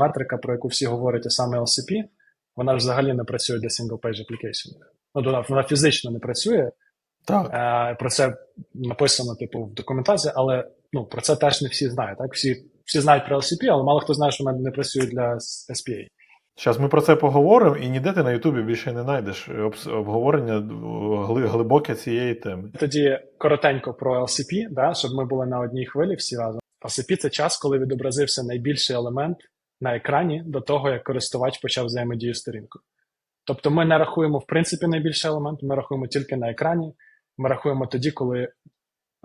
Метрика, про яку всі говорять, а саме LCP, вона ж взагалі не працює для single-page application. Ну, вона, вона фізично не працює. Так. Е, про це написано, типу, в документації, але ну, про це теж не всі знають. Так? Всі, всі знають про LCP, але мало хто знає, що вона не працює для SPA. Зараз ми про це поговоримо, і ніде ти на Ютубі більше не знайдеш обговорення глибоке цієї теми. Тоді коротенько про LCP, да, щоб ми були на одній хвилі всі разом. LCP – це час, коли відобразився найбільший елемент на екрані до того, як користувач почав взаємодію сторінкою. Тобто ми не рахуємо в принципі найбільший елемент, ми рахуємо тільки на екрані. Ми рахуємо тоді, коли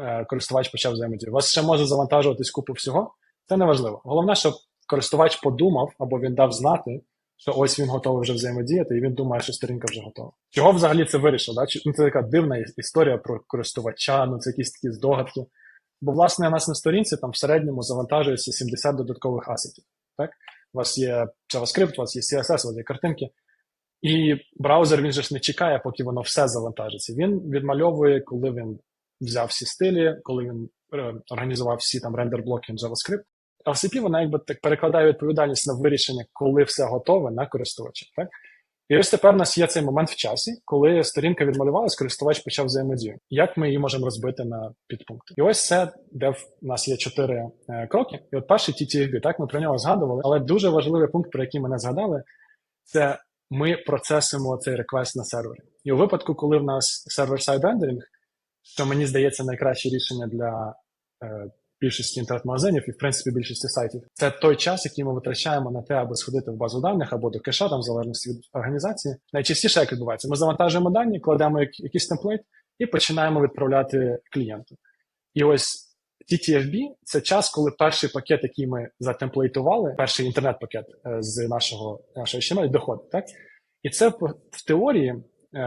е, користувач почав взаємодію. У вас ще може завантажуватись купу всього. Це не важливо. Головне, щоб користувач подумав або він дав знати, що ось він готовий вже взаємодіяти, і він думає, що сторінка вже готова. Чого взагалі це вирішило? Да? Ну, це така дивна історія про користувача, ну це якісь такі здогадки. Бо, власне, у нас на сторінці там в середньому завантажується 70 додаткових асетів. Так? У вас є JavaScript, у вас є CSS, у вас є картинки. І браузер він же ж не чекає, поки воно все завантажиться. Він відмальовує, коли він взяв всі стилі, коли він е, організував всі там рендер-блоки JavaScript. LCP вона якби так перекладає відповідальність на вирішення, коли все готове на користувача. Так? І ось тепер у нас є цей момент в часі, коли сторінка відмалювалась, користувач почав взаємодію. Як ми її можемо розбити на підпункти? І ось це, де в нас є чотири е, кроки. І от перший TTFB, так ми про нього згадували, але дуже важливий пункт, про який ми не згадали, це ми процесимо цей реквест на сервері. І у випадку, коли в нас сервер-сайд рендеринг, що мені здається найкраще рішення для е, більшості інтернет-магазинів і, в принципі, більшості сайтів, це той час, який ми витрачаємо на те, аби сходити в базу даних або до кеша, там в залежності від організації. Найчастіше як відбувається, ми завантажуємо дані, кладемо як- якийсь темплейт і починаємо відправляти клієнту. І ось TTFB – це час, коли перший пакет, який ми затемплейтували, перший інтернет-пакет е, з нашого, нашого HTML доходить. Так? І це в теорії,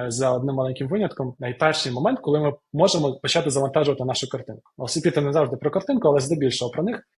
за одним маленьким винятком, найперший момент, коли ми можемо почати завантажувати нашу картинку. LCP – це не завжди про картинку, але здебільшого про них.